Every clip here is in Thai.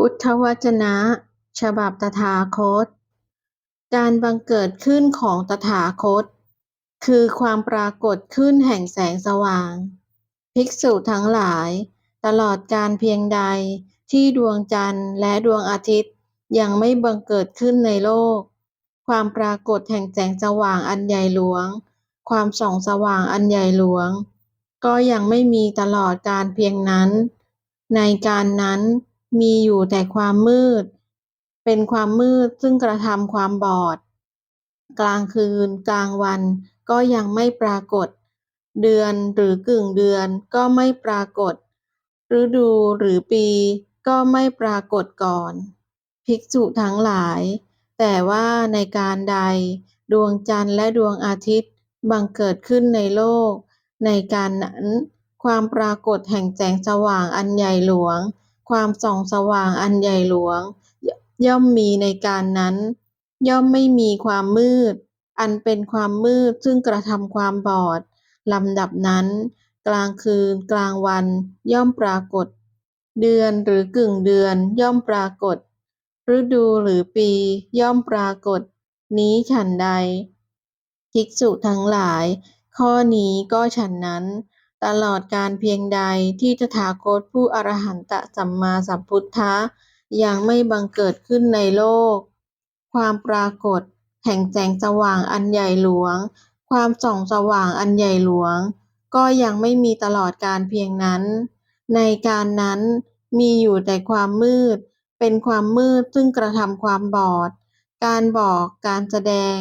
พุทธวจนะ ฉบับตถาคต การบังเกิดขึ้นของตถาคต คือความปรากฏขึ้นแห่งแสงสว่าง ภิกษุทั้งหลาย ตลอดการเพียงใดที่ดวงจันทร์และดวงอาทิตย์ยังไม่บังเกิดขึ้นในโลก ความปรากฏแห่งแสงสว่างอันใหญ่หลวง ความส่องสว่างอันใหญ่หลวง ก็ยังไม่มีตลอดการเพียงนั้น ในการนั้น มีอยู่แต่ความมืด เป็นความมืดซึ่งกระทำความบอด กลางคืน กลางวันก็ยังไม่ปรากฏ เดือนหรือกึ่งเดือนก็ไม่ปรากฏ ฤดูหรือปีก็ไม่ปรากฏก่อน ภิกษุทั้งหลาย แต่ว่าในการใด ดวงจันทร์และดวงอาทิตย์บังเกิดขึ้นในโลก ในการนั้น ความปรากฏแห่งแสงสว่างอันใหญ่หลวง ความส่องสว่างอันใหญ่หลวงย่อมมีในการนั้น ย่อมไม่มีความมืด อันเป็นความมืดซึ่งกระทำความบอดลำดับนั้น กลางคืนกลางวันย่อมปรากฏ เดือนหรือกึ่งเดือนย่อมปรากฏ ฤดูหรือปีย่อมปรากฏ นี้ฉันใด ภิกษุทั้งหลาย ข้อนี้ก็ฉันนั้น ตลอดการเพียงใดที่ตถาคตผู้อรหันตสัมมาสัมพุทธะยังไม่บังเกิดขึ้นในโลก ความปรากฏ แห่งแสงสว่างอันใหญ่หลวง ความส่องสว่างอันใหญ่หลวง ก็ยังไม่มีตลอดการเพียงนั้น ในการนั้นมีอยู่แต่ความมืด เป็นความมืดซึ่งกระทำความบอด การบอก การแสดง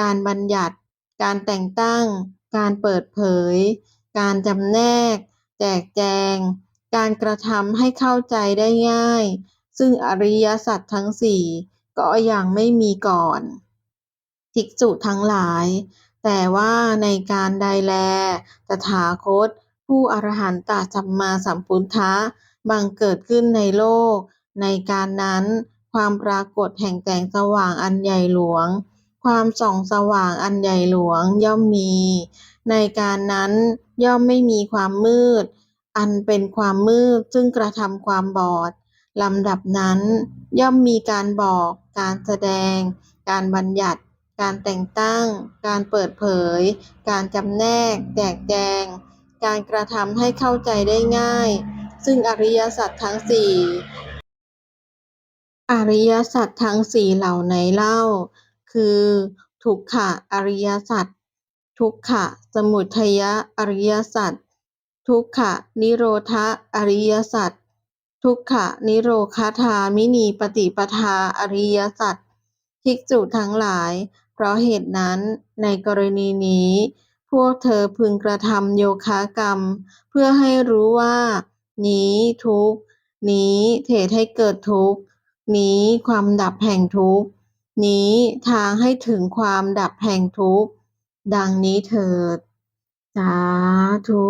การบัญญัติ การแต่งตั้ง การเปิดเผย การจำแนก แจกแจง การกระทำให้เข้าใจได้ง่าย ซึ่งอริยสัจทั้งสี่ก็ยังไม่มีก่อนภิกษุทั้งหลาย แต่ว่าในการใดแล ตถาคต ผู้อรหันตสัมมาสัมพุทธะบังเกิดขึ้นในโลก ในการนั้นความปรากฏแห่งแสงสว่างอันใหญ่หลวง ความส่องสว่างอันใหญ่หลวงย่อมมี ในการนั้น ย่อมไม่มีความมืด อันเป็นความมืดซึ่งกระทำความบอดลำดับนั้น ย่อมมีการบอก การแสดง การบัญญัติ การแต่งตั้ง การเปิดเผย การจำแนก แจกแจง การกระทำให้เข้าใจได้ง่าย ซึ่งอริยสัจทั้งสี่อริยสัจทั้งสี่เหล่าไหนเล่า คือ ทุกขอริยสัจ ทุกขะ สมุทัยอริยสัจทุกขะ นิโรธอริยสัจทุกขะ นิโรธคามินีปฏิปทาอริยสัจภิกษุทั้งหลาย เพราะเหตุนั้นในกรณีนี้ พวกเธอพึงกระทำโยคะกรรม เพื่อให้รู้ว่า นี้ทุกนี้เหตุให้เกิดทุกนี้ความดับแห่งทุกนี้ทางให้ถึงความดับแห่งทุกข์ ดังนี้เถิด สาธุ